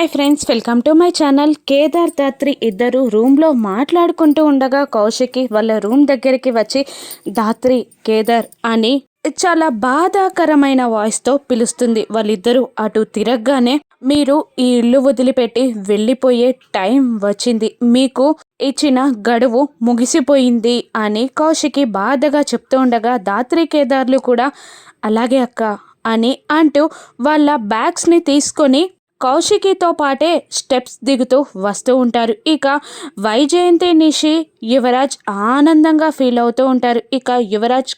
Hi friends welcome to my channel. Kedar Dhatri ఇద్దరు రూమ్లో మాట్లాడుకుంటూ ఉండగా కౌశికి వాళ్ళ రూమ్ దగ్గరికి వచ్చి దాత్రి కేదార్ అని చాలా బాధాకరమైన వాయిస్తో పిలుస్తుంది. వాళ్ళిద్దరూ అటు తిరగగానే మీరు ఈ ఇల్లు వదిలిపెట్టి వెళ్ళిపోయే టైం వచ్చింది. మీకు ఇచ్చిన గడువు ముగిసిపోయింది అని కౌశికి బాధగా చెప్తూ ఉండగా దాత్రి కేదార్లు కూడా అలాగే అక్క అని అంటూ వాళ్ళ బ్యాగ్స్ని తీసుకొని కౌశికితో పాటే స్టెప్స్ దిగుతూ వస్తూ ఉంటారు. ఇక వైజయంతి నిషి యువరాజ్ ఆనందంగా ఫీల్ అవుతూ ఉంటారు. ఇక యువరాజ్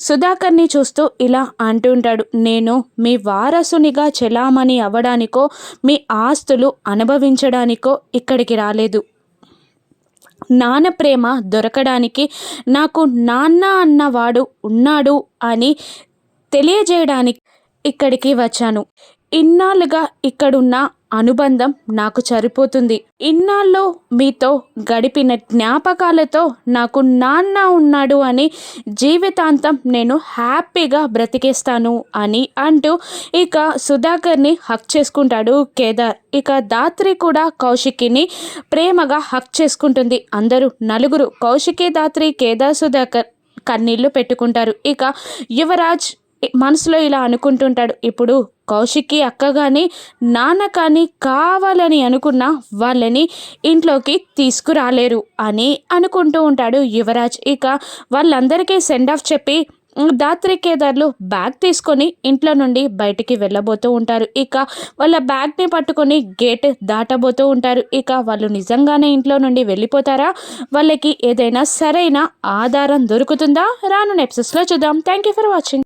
సుధాకర్ని చూస్తూ ఇలా అంటుంటాడు నేను మీ వారసునిగా చెలామణి అవ్వడానికో మీ ఆస్తులు అనుభవించడానికో ఇక్కడికి రాలేదు. నాన్న ప్రేమ దొరకడానికి నాకు నాన్న అన్నవాడు ఉన్నాడు అని తెలియజేయడానికి ఇక్కడికి వచ్చాను. ఇన్నాళ్ళుగా ఇక్కడున్న అనుబంధం నాకు సరిపోతుంది. ఇన్నాళ్ళు మీతో గడిపిన జ్ఞాపకాలతో నాకు నాన్న ఉన్నాడు అని జీవితాంతం నేను హ్యాపీగా బ్రతికేస్తాను అని అంటూ ఇక సుధాకర్ని హక్ చేసుకుంటాడు కేదార్. ఇక దాత్రి కూడా కౌశికిని ప్రేమగా హక్ చేసుకుంటుంది. అందరూ నలుగురు కౌశికి దాత్రి కేదార్ సుధాకర్ కన్నీళ్ళు పెట్టుకుంటారు. ఇక యువరాజ్ మనసులో ఇలా అనుకుంటుంటాడు. ఇప్పుడు కౌశిక్కి అక్క కానీ నాన్న కానీ కావాలని అనుకున్న వాళ్ళని ఇంట్లోకి తీసుకురాలేరు అని అనుకుంటూ ఉంటాడు యువరాజ్. ఇక వాళ్ళందరికీ సెండ్ ఆఫ్ చెప్పి దాత్రి కేదార్లు బ్యాగ్ తీసుకొని ఇంట్లో నుండి బయటికి వెళ్ళబోతూ ఉంటారు. ఇక వాళ్ళ బ్యాగ్ని పట్టుకొని గేట్ దాటబోతూ ఉంటారు. ఇక వాళ్ళు నిజంగానే ఇంట్లో నుండి వెళ్ళిపోతారా? వాళ్ళకి ఏదైనా సరైన ఆధారం దొరుకుతుందా? రాను ఎపిసోడ్స్లో చూద్దాం. Thank you for watching